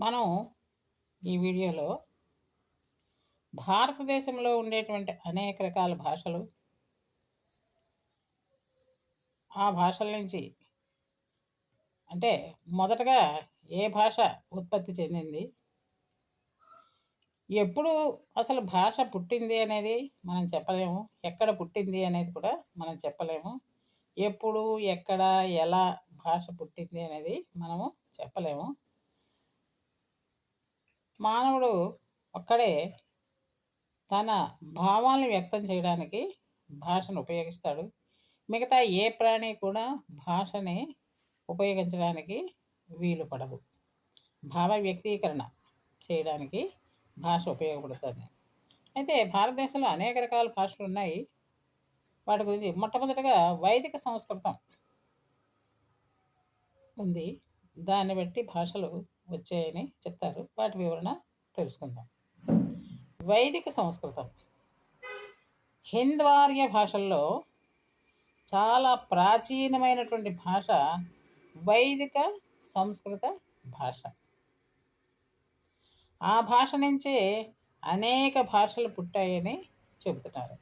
మనం ఈ వీడియోలో భారతదేశంలో ఉండేటువంటి అనేక రకాల భాషలు ఆ భాషల నుంచి అంటే మొదటగా ఏ భాష ఉత్పత్తి చెందింది ఎప్పుడు అసలు భాష పుట్టింది అనేది మనం చెప్పలేము ఎక్కడ పుట్టింది అనేది కూడా మనం చెప్పలేము ఎప్పుడు ఎక్కడ ఎలా భాష పుట్టింది అనేది మనము చెప్పలేము. మానవుడు ఒక్కడే తన భావాలను వ్యక్తం చేయడానికి భాషను ఉపయోగిస్తాడు. మిగతా ఏ ప్రాణి కూడా భాషని ఉపయోగించడానికి వీలు పడదు. భావ వ్యక్తీకరణ చేయడానికి భాష ఉపయోగపడుతుంది. అయితే భారతదేశంలో అనేక రకాల భాషలు ఉన్నాయి. వాటి గురించి మొట్టమొదటిగా వైదిక సంస్కృతం ఉంది. దాన్ని బట్టి భాషలు వచ్చాయని చెప్తారు. వాటి వివరణ తెలుసుకుందాం. వైదిక సంస్కృతం. హింద్వార్య భాషల్లో చాలా ప్రాచీనమైనటువంటి భాష వైదిక సంస్కృత భాష. ఆ భాష నుంచే అనేక భాషలు పుట్టాయని చెబుతున్నారు.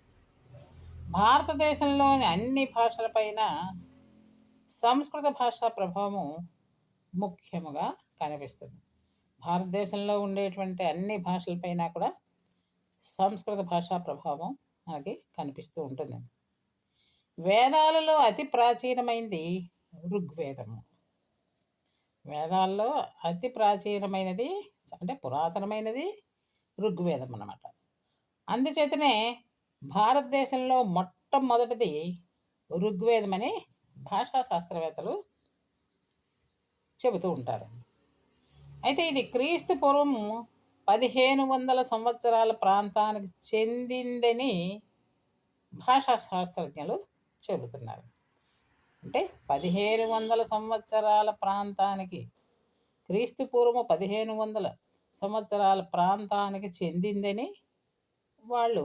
భారతదేశంలోని అన్ని భాషలపైన సంస్కృత భాషా ప్రభావం ముఖ్యముగా కనిపిస్తుంది. భారతదేశంలో ఉండేటువంటి అన్ని భాషలపైన కూడా సంస్కృత భాషా ప్రభావం మనకి కనిపిస్తూ ఉంటుంది. వేదాలలో అతి ప్రాచీనమైనది ఋగ్వేదము. వేదాల్లో అతి ప్రాచీనమైనది అంటే పురాతనమైనది ఋగ్వేదం అన్నమాట. అందుచేతనే భారతదేశంలో మొట్టమొదటిది ఋగ్వేదం అని భాషా శాస్త్రవేత్తలు చెబుతూ ఉంటారు. అయితే ఇది క్రీస్తు పూర్వం పదిహేను వందల సంవత్సరాల ప్రాంతానికి చెందిందని భాషా శాస్త్రజ్ఞులు చెబుతున్నారు. అంటే పదిహేను వందల సంవత్సరాల ప్రాంతానికి క్రీస్తు పూర్వము పదిహేను వందల సంవత్సరాల ప్రాంతానికి చెందిందని వాళ్ళు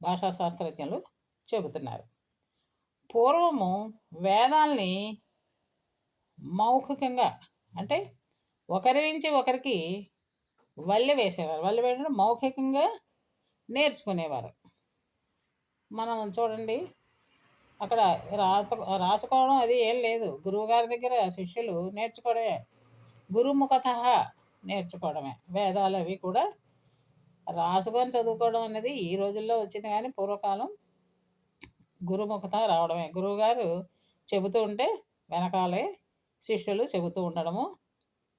భాషా శాస్త్రజ్ఞులు చెబుతున్నారు. పూర్వము వేదాల్ని మౌఖికంగా అంటే ఒకరి నుంచి ఒకరికి వల్లె వేసేవారు. వల్లె వేయడం మౌఖికంగా నేర్చుకునేవారు. మనం చూడండి అక్కడ రాత రాసుకోవడం అది ఏం లేదు. గురువుగారి దగ్గర శిష్యులు నేర్చుకోవడమే. గురుముఖత నేర్చుకోవడమే. వేదాలు అవి కూడా రాసుకొని చదువుకోవడం అనేది ఈ రోజుల్లో వచ్చింది కానీ పూర్వకాలం గురుముఖత రావడమే. గురువుగారు చెబుతూ ఉంటే వెనకాలే శిష్యులు చెబుతూ ఉండడము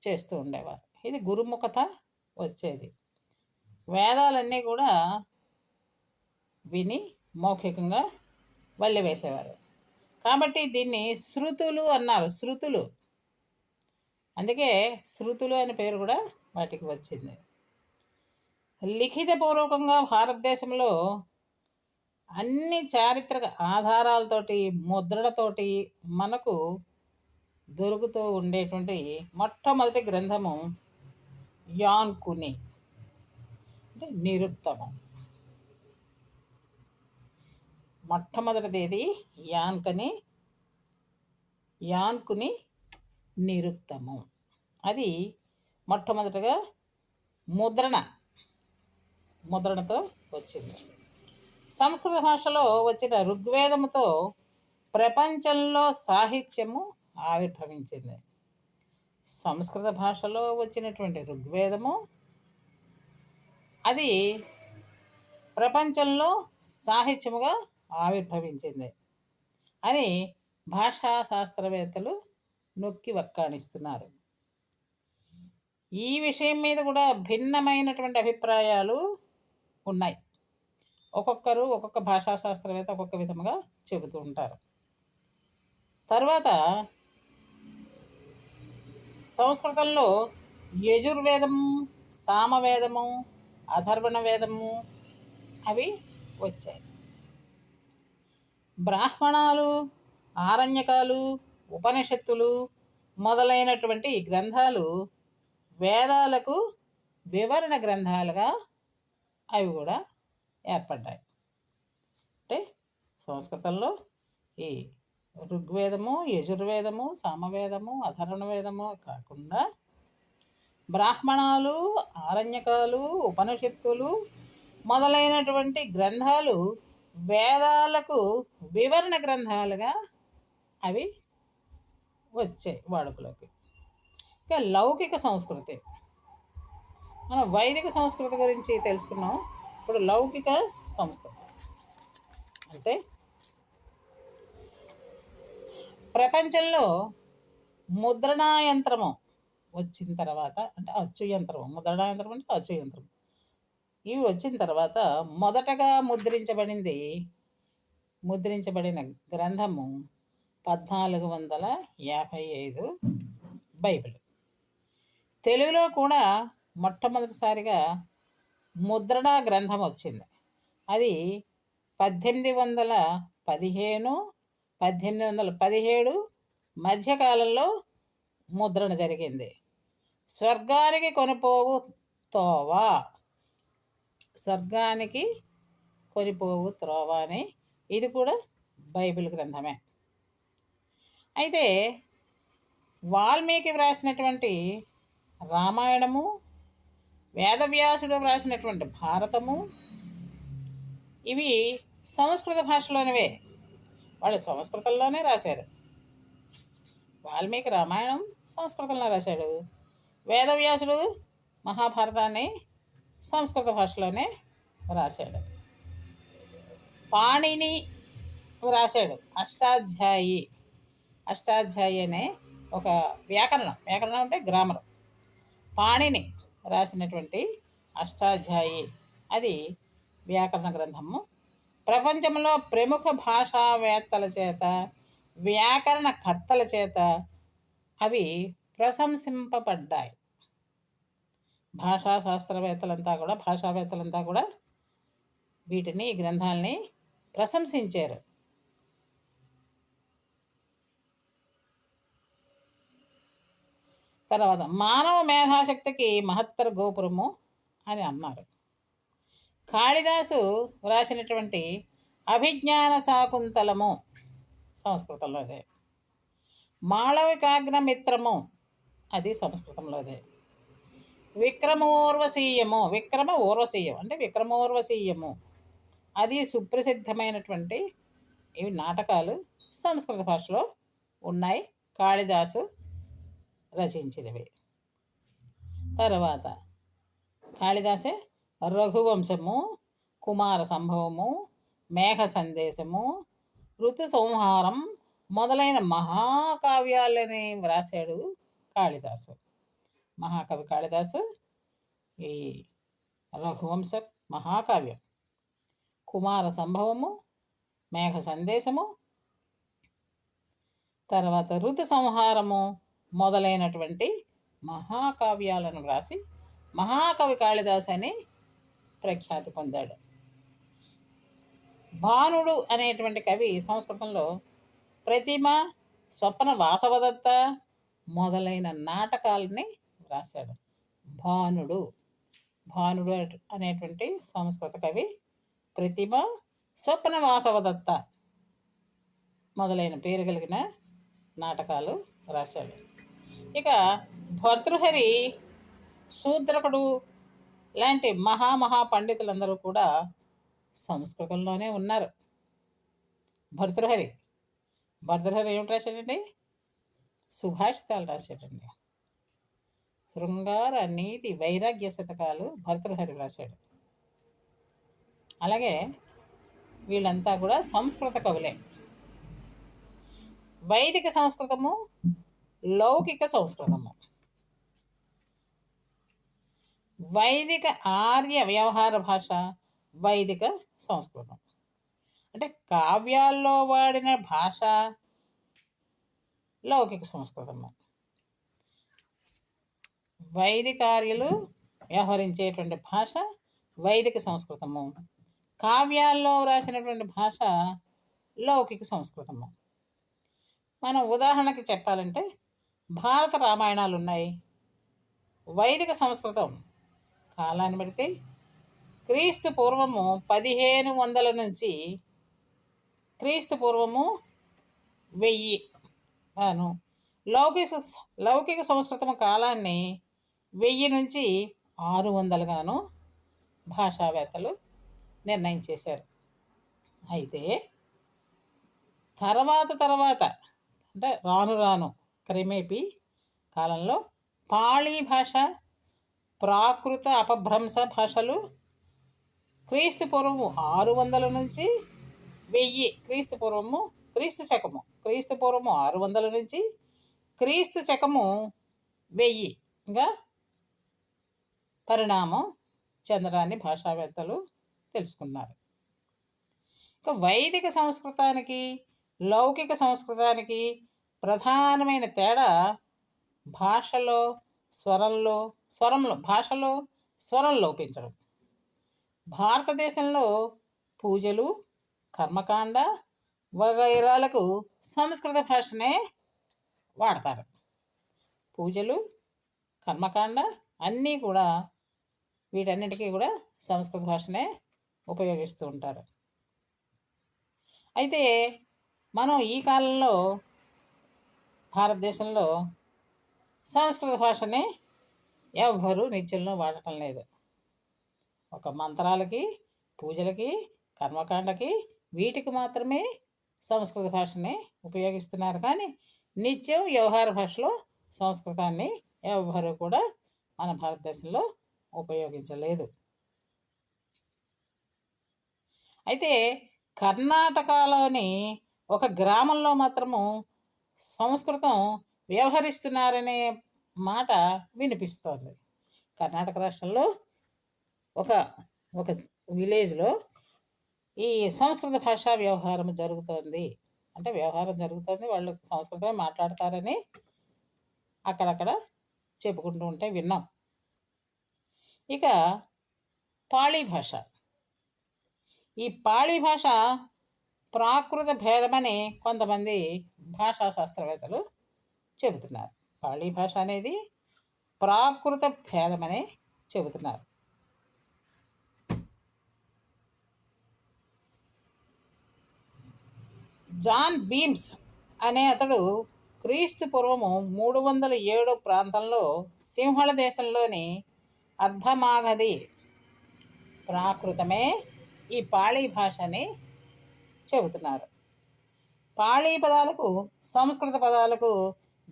చేస్తూ ఉండేవారు. ఇది గురుముఖత వచ్చేది. వేదాలన్నీ కూడా విని మౌఖికంగా వల్లె వేసేవారు. కాబట్టి దీన్ని శృతులు అన్నారు. శృతులు. అందుకే శృతులు అనే పేరు కూడా వాటికి వచ్చింది. లిఖితపూర్వకంగా భారతదేశంలో అన్ని చారిత్రక ఆధారాలతోటి ముద్రలతోటి మనకు దొరుకుతూ ఉండేటువంటి మొట్టమొదటి గ్రంథము యాన్కుని అంటే నిరుత్తమం. మొట్టమొదటిది ఏది యాన్కని యాన్కుని నిరుత్తమం. అది మొట్టమొదటిగా ముద్రణ ముద్రణతో వచ్చింది. సంస్కృత భాషలో వచ్చిన ఋగ్వేదముతో ప్రపంచంలో సాహిత్యము ఆవిర్భవించింది. సంస్కృత భాషలో వచ్చినటువంటి ఋగ్వేదము అది ప్రపంచంలో సాహిత్యముగా ఆవిర్భవించింది అని భాషా శాస్త్రవేత్తలు నొక్కి వక్కాణిస్తున్నారు. ఈ విషయం మీద కూడా భిన్నమైనటువంటి అభిప్రాయాలు ఉన్నాయి. ఒక్కొక్కరు ఒక్కొక్క భాషా శాస్త్రవేత్త ఒక్కొక్క విధముగా చెబుతూ ఉంటారు. తర్వాత సంస్కృతంలో యజుర్వేదము సామవేదము అధర్వణ వేదము అవి వచ్చాయి. బ్రాహ్మణాలు ఆరణ్యకాలు ఉపనిషత్తులు మొదలైనటువంటి ఈ గ్రంథాలు వేదాలకు వివరణ గ్రంథాలుగా అవి కూడా ఏర్పడ్డాయి. అంటే సంస్కృతంలో ఈ ఋగ్వేదము యజుర్వేదము సామవేదము అధర్వణ వేదము కాకుండా బ్రాహ్మణాలు ఆరణ్యకాలు ఉపనిషత్తులు మొదలైనటువంటి గ్రంథాలు వేదాలకు వివరణ గ్రంథాలుగా అవి వచ్చాయి వాడుకలోకి. ఇంకా లౌకిక సంస్కృతి. మనం వైదిక సంస్కృతి గురించి తెలుసుకున్నాం. ఇప్పుడు లౌకిక సంస్కృతి. అంటే ప్రపంచంలో ముద్రణా యంత్రము వచ్చిన తర్వాత అంటే అచ్చు యంత్రం ముద్రణా యంత్రం అంటే అచ్చు యంత్రం ఇవి వచ్చిన తర్వాత మొదటగా ముద్రించబడింది ముద్రించబడిన గ్రంథము పద్నాలుగు వందల యాభై ఐదు బైబిల్. తెలుగులో కూడా మొట్టమొదటిసారిగా ముద్రణా గ్రంథం వచ్చింది. అది పద్దెనిమిది వందల పదిహేను పద్దెనిమిది వందల పదిహేడు మధ్యకాలంలో ముద్రణ జరిగింది. స్వర్గానికి కొనిపోవు తోవా స్వర్గానికి కొనిపోవు త్రోవ అని ఇది కూడా బైబిల్ గ్రంథమే. అయితే వాల్మీకి వ్రాసినటువంటి రామాయణము వేదవ్యాసుడు వ్రాసినటువంటి భారతము ఇవి సంస్కృత భాషలోనివే. వాళ్ళు సంస్కృతంలోనే రాశారు. వాల్మీకి రామాయణం సంస్కృతంలో రాశాడు. వేదవ్యాసుడు మహాభారతాన్ని సంస్కృత భాషలోనే రాశాడు. పాణిని రాశాడు. అష్టాధ్యాయి. అష్టాధ్యాయి అనే ఒక వ్యాకరణం. వ్యాకరణం అంటే గ్రామర్. పాణిని రాసినటువంటి అష్టాధ్యాయి. అది వ్యాకరణ గ్రంథము. ప్రపంచంలో ప్రముఖ భాషావేత్తల చేత వ్యాకరణ కర్తల చేత అవి ప్రశంసింపబడ్డాయి. భాషా శాస్త్రవేత్తలంతా కూడా భాషావేత్తలంతా కూడా వీటిని ఈ గ్రంథాలని ప్రశంసించారు. తర్వాత మానవ మేధాశక్తికి మహత్తర గోపురము అని అన్నారు. కాళిదాసు వ్రాసినటువంటి అభిజ్ఞాన శాకుంతలము సంస్కృతంలోదే మాళవికాగ్నమిత్రము అది సంస్కృతంలోదే విక్రమోర్వశీయము విక్రమ ఊర్వశీయం అంటే విక్రమోర్వశీయము అది సుప్రసిద్ధమైనటువంటి ఇవి నాటకాలు సంస్కృత భాషలో ఉన్నాయి కాళిదాసు రచించినవి. తర్వాత కాళిదాసే రఘువంశము కుమార సంభవము మేఘ సందేశము ఋతు సంహారం మొదలైన మహాకావ్యాలని వ్రాసాడు కాళిదాసు. మహాకవి కాళిదాసు ఈ రఘువంశ మహాకావ్యం. కుమార సంభవము మేఘ సందేశము తర్వాత ఋతు సంహారము మొదలైనటువంటి మహాకావ్యాలను వ్రాసి మహాకవి కాళిదాస్ అని ప్రఖ్యాతి పొందాడు. భానుడు అనేటువంటి కవి సంస్కృతంలో ప్రతిమ స్వప్న వాసవదత్త మొదలైన నాటకాలని రాశాడు. భానుడు భానుడు అనేటువంటి సంస్కృత కవి ప్రతిమ స్వప్న వాసవదత్త మొదలైన పేరు కలిగిన నాటకాలు రాశాడు. ఇక భర్తృహరి శూద్రకుడు ఇలాంటి మహామహా పండితులందరూ కూడా సంస్కృతంలోనే ఉన్నారు. భర్తృహరి భర్తృహరి ఏమిటి రాశాడండి? సుభాషితాలు రాశాడండి. శృంగార నీతి వైరాగ్య శతకాలు భర్తృహరి రాశాడు. అలాగే వీళ్ళంతా కూడా సంస్కృత కవులే. వైదిక సంస్కృతము లౌకిక సంస్కృతము. వైదిక ఆర్య వ్యవహార భాష వైదిక సంస్కృతం. అంటే కావ్యాల్లో వాడిన భాష లౌకిక సంస్కృతము వైదికార్యులు వ్యవహరించేటువంటి భాష వైదిక సంస్కృతము కావ్యాల్లో వ్రాసినటువంటి భాష లౌకిక సంస్కృతము మనం ఉదాహరణకి చెప్పాలంటే భారత రామాయణాలు ఉన్నాయి వైదిక సంస్కృతం కాలాన్ని బట్టి క్రీస్తు పూర్వము పదిహేను వందల నుంచి క్రీస్తు పూర్వము వెయ్యి గాను లౌకిక లౌకిక సంస్కృతం కాలాన్ని వెయ్యి నుంచి ఆరు వందలుగాను భాషావేత్తలు నిర్ణయం చేశారు. అయితే తర్వాత తర్వాత అంటే రాను రాను క్రమేపీ కాలంలో పాళీ భాష ప్రాకృత అపభ్రంశ భాషలు క్రీస్తు పూర్వము ఆరు వందల నుంచి వెయ్యి క్రీస్తు పూర్వము క్రీస్తు శకము. క్రీస్తు పూర్వము ఆరు వందల నుంచి క్రీస్తు శకము వెయ్యిగా పరిణామం చెందడాన్ని భాషావేత్తలు తెలుసుకున్నారు. ఇక వైదిక సంస్కృతానికి లౌకిక సంస్కృతానికి ప్రధానమైన తేడా భాషలో స్వరంలో స్వరంలో భాషలో స్వరం లోపించడం భారతదేశంలో పూజలు కర్మకాండ వగైరాలకు సంస్కృత భాషనే వాడతారు. పూజలు కర్మకాండ అన్నీ కూడా వీటన్నిటికీ కూడా సంస్కృత భాషనే ఉపయోగిస్తూ ఉంటారు. అయితే మనం ఈ కాలంలో భారతదేశంలో సంస్కృత భాషని ఎవ్వరూ నిత్యంలో వాడటం లేదు. ఒక మంత్రాలకి పూజలకి కర్మకాండకి వీటికి మాత్రమే సంస్కృత భాషని ఉపయోగిస్తున్నారు. కానీ నిత్యం వ్యవహార భాషలో సంస్కృతాన్ని ఎవ్వరూ కూడా మన భారతదేశంలో ఉపయోగించలేదు. అయితే కర్ణాటకలోని ఒక గ్రామంలో మాత్రము సంస్కృతం వ్యవహరిస్తున్నారనే మాట వినిపిస్తోంది. కర్ణాటక రాష్ట్రంలో ఒక ఒక విలేజ్లో ఈ సంస్కృత భాషా వ్యవహారం జరుగుతుంది. అంటే వ్యవహారం జరుగుతుంది వాళ్ళు సంస్కృతమే మాట్లాడతారని అక్కడక్కడ చెప్పుకుంటూ ఉంటే విన్నాం. ఇక పాళీ భాష. ఈ పాళీ భాష ప్రాకృత భేదమని కొంతమంది భాషా శాస్త్రవేత్తలు చెబుతున్నారు. పాళీ భాష అనేది ప్రాకృత భేదమని చెబుతున్నారు. జాన్ బీమ్స్ అనే అతడు క్రీస్తు పూర్వము మూడు వందల ఏడు ప్రాంతంలో సింహళ దేశంలోని అర్ధమాగధి ప్రాకృతమే ఈ పాళీ భాషని చెబుతున్నారు. పాళీ పదాలకు సంస్కృత పదాలకు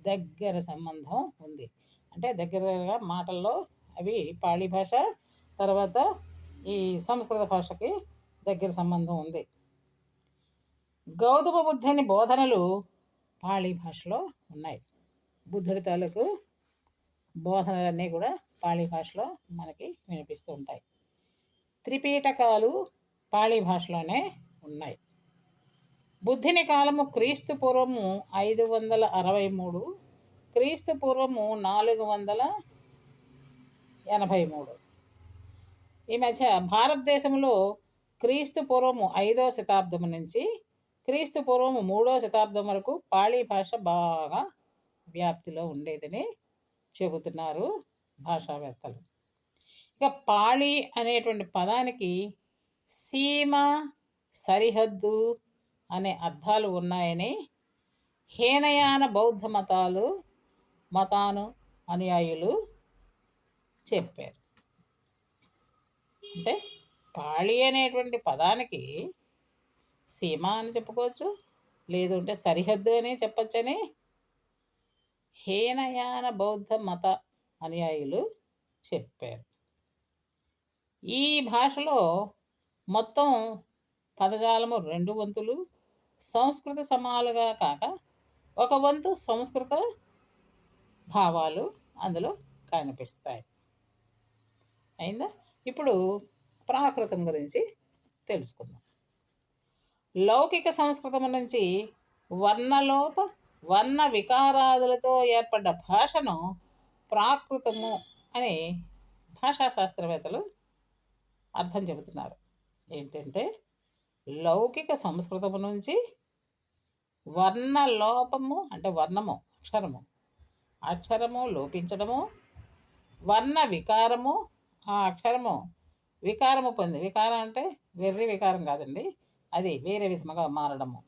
దగ్గర సంబంధం ఉంది. అంటే దగ్గరగా మాటల్లో అవి పాళీ భాష తర్వాత ఈ సంస్కృత భాషకి దగ్గర సంబంధం ఉంది. గౌతమ బుద్ధుని బోధనలు పాళీ భాషలో ఉన్నాయి. బుద్ధుడి తాలూకు బోధనలన్నీ కూడా పాళీ భాషలో మనకి వినిపిస్తూ ఉంటాయి. త్రిపీఠకాలు పాళీ భాషలోనే ఉన్నాయి. బుద్ధిని కాలము క్రీస్తు పూర్వము ఐదు వందల అరవై మూడు క్రీస్తు పూర్వము నాలుగు వందల ఎనభై మూడు ఈ మధ్య భారతదేశంలో క్రీస్తు పూర్వము ఐదో శతాబ్దం నుంచి క్రీస్తు పూర్వము మూడో శతాబ్దం వరకు పాళీ భాష బాగా వ్యాప్తిలో ఉండేదని చెబుతున్నారు భాషావేత్తలు. ఇక పాళీ అనేటువంటి పదానికి సీమ సరిహద్దు అనే అర్థాలు ఉన్నాయని హీనయాన బౌద్ధ మతాలు మతాను అనుయాయులు చెప్పారు. అంటే పాళీ అనేటువంటి పదానికి సీమ అని చెప్పుకోవచ్చు లేదు అంటే సరిహద్దు అని చెప్పచ్చని హీనయాన బౌద్ధ మత అనుయాయులు చెప్పారు. ఈ భాషలో మొత్తం పదజాలము రెండు వంతులు సంస్కృత సమాలుగా కాక ఒక వంతు సంస్కృత భావాలు అందులో కనిపిస్తాయి. అయిందా? ఇప్పుడు ప్రాకృతం గురించి తెలుసుకుందాం. లౌకిక సంస్కృతం నుంచి వర్ణలోప వర్ణ వికారాదులతో ఏర్పడ్డ భాషను ప్రాకృతము అని భాషా శాస్త్రవేత్తలు అర్థం చెబుతున్నారు. ఏంటంటే లౌకిక సంస్కృతము నుంచి వర్ణ లోపము అంటే వర్ణము అక్షరము. అక్షరము లోపించడము వర్ణ వికారము ఆ అక్షరము వికారము పొంది వికారం అంటే వెర్రి వికారం కాదండి అది వేరే విధముగా మారడము.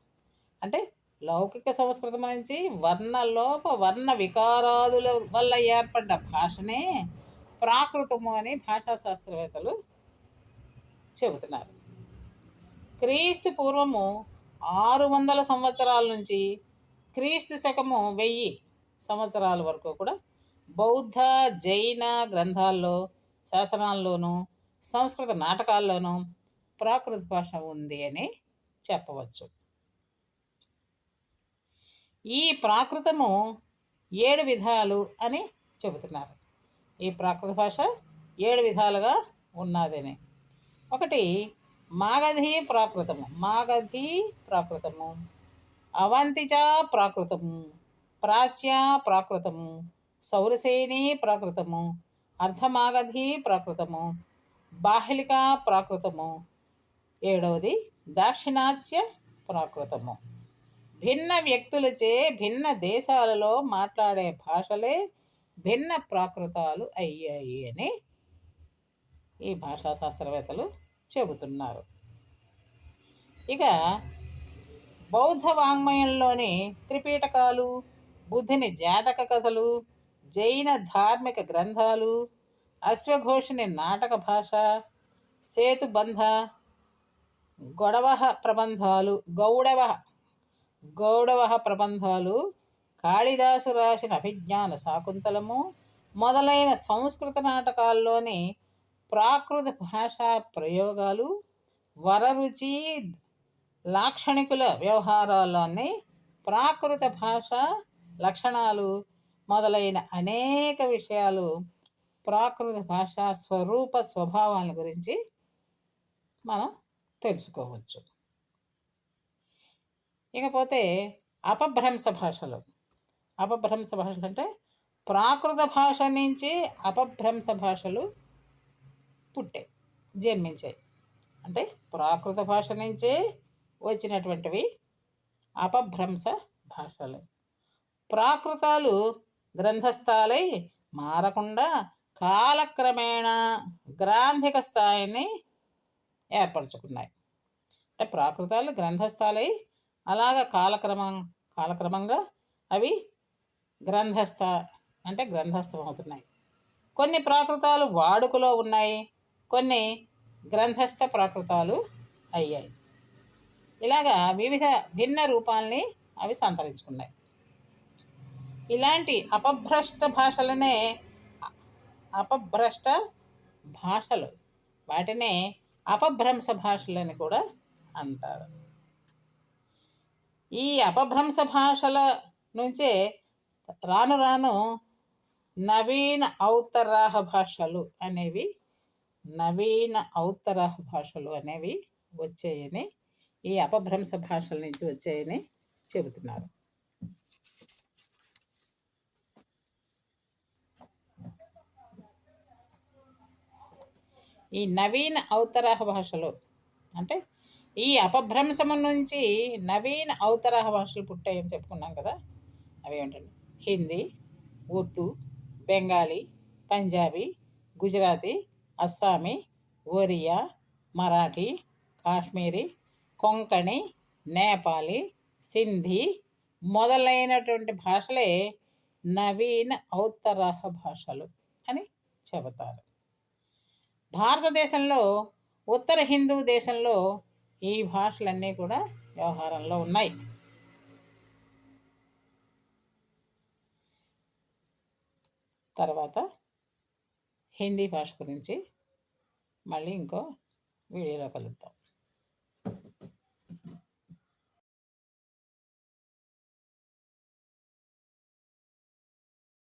అంటే లౌకిక సంస్కృతం నుంచి వర్ణలోప వర్ణ వికారాదుల వల్ల ఏర్పడ్డ భాషనే ప్రాకృతము అని భాషా శాస్త్రవేత్తలు చెబుతున్నారు. క్రీస్తు పూర్వము ఆరు వందల సంవత్సరాల నుంచి క్రీస్తు శకము వెయ్యి సంవత్సరాల వరకు కూడా బౌద్ధ జైన గ్రంథాల్లో శాసనాల్లోనూ సంస్కృత నాటకాల్లోనూ ప్రాకృత భాష ఉంది అని చెప్పవచ్చు. ఈ ప్రాకృతము ఏడు విధాలు అని చెబుతున్నారు. ఈ ప్రాకృత భాష ఏడు విధాలుగా ఉన్నదని. ఒకటి మాగధి ప్రాకృతము మాగధి ప్రాకృతము. అవంతిచ ప్రాకృతము ప్రాచ్య ప్రాకృతము సౌరసేని ప్రాకృతము అర్ధమాగధి ప్రాకృతము బాహ్లిక ప్రాకృతము. ఏడవది దాక్షిణాత్య ప్రాకృతము. భిన్న వ్యక్తులచే భిన్న దేశాలలో మాట్లాడే భాషలే భిన్న ప్రాకృతాలు అయ్యాయి అని ఈ భాషా శాస్త్రవేత్తలు చెబుతున్నారు. ఇక బౌద్ధ వాంగ్మయంలోని త్రిపీటకాలు బుద్ధిని జాతక కథలు జైన ధార్మిక గ్రంథాలు అశ్వఘోషుని నాటక భాష సేతుబంధ గొడవ ప్రబంధాలు గౌడవ గౌడవ ప్రబంధాలు కాళిదాసు రాసిన అభిజ్ఞాన శాకుంతలము మొదలైన సంస్కృత నాటకాల్లోని ప్రాకృత భాషా ప్రయోగాలు వరరుచి లాక్షణికుల వ్యవహారాల్లోని ప్రాకృత భాష లక్షణాలు మొదలైన అనేక విషయాలు ప్రాకృత భాష స్వరూప స్వభావాల గురించి మనం తెలుసుకోవచ్చు. ఇకపోతే అపభ్రంశ భాషలు. అపభ్రంశ భాషలు అంటే ప్రాకృత భాష నుంచి అపభ్రంశ భాషలు పుట్టాయి జన్మించాయి అంటే ప్రాకృత భాష నుంచే వచ్చినటువంటివి అపభ్రంశ భాషలు. ప్రాకృతాలు గ్రంథస్థాలై మారకుండా కాలక్రమేణా గ్రాంధిక స్థాయిని ఏర్పరచుకున్నాయి. అంటే ప్రాకృతాలు గ్రంథస్థాలై అలాగ కాలక్రమం కాలక్రమంగా అవి గ్రంథస్థ అంటే గ్రంథస్థం అవుతున్నాయి. కొన్ని ప్రాకృతాలు వాడుకలో ఉన్నాయి కొన్ని గ్రంథస్థ ప్రాకృతాలు అయ్యాయి. ఇలాగా వివిధ భిన్న రూపాల్ని అవి సంతరించుకున్నాయి. ఇలాంటి అపభ్రష్ట భాషలనే అపభ్రష్ట భాషలు. వాటినే అపభ్రంశ భాషలని కూడా అంటారు. ఈ అపభ్రంశ భాషల నుంచే రాను రాను నవీన ఔత్తరాహ భాషలు అనేవి నవీన ఔత్తర భాషలు అనేవి వచ్చాయని ఈ అపభ్రంశ భాషల నుంచి వచ్చాయని చెబుతున్నారు. ఈ నవీన ఔత్తరాహ భాషలు అంటే ఈ అపభ్రంశము నుంచి నవీన ఔత్తరాహ భాషలు పుట్టాయని చెప్పుకున్నాం కదా అవి ఏంటండి హిందీ ఉర్దూ బెంగాలీ పంజాబీ గుజరాతీ అస్సామీ ఒరియా మరాఠీ కాశ్మీరీ కొంకణి నేపాలి సింధీ మొదలైనటువంటి భాషలే నవీన ఔత్తరాహ భాషలు అని చెబుతారు. భారతదేశంలో ఉత్తర హిందూ దేశంలో ఈ భాషలన్నీ కూడా వ్యవహారంలో ఉన్నాయి. తర్వాత హిందీ భాష గురించి మళ్ళీ ఇంకో వీడియోలో కలుద్దాం.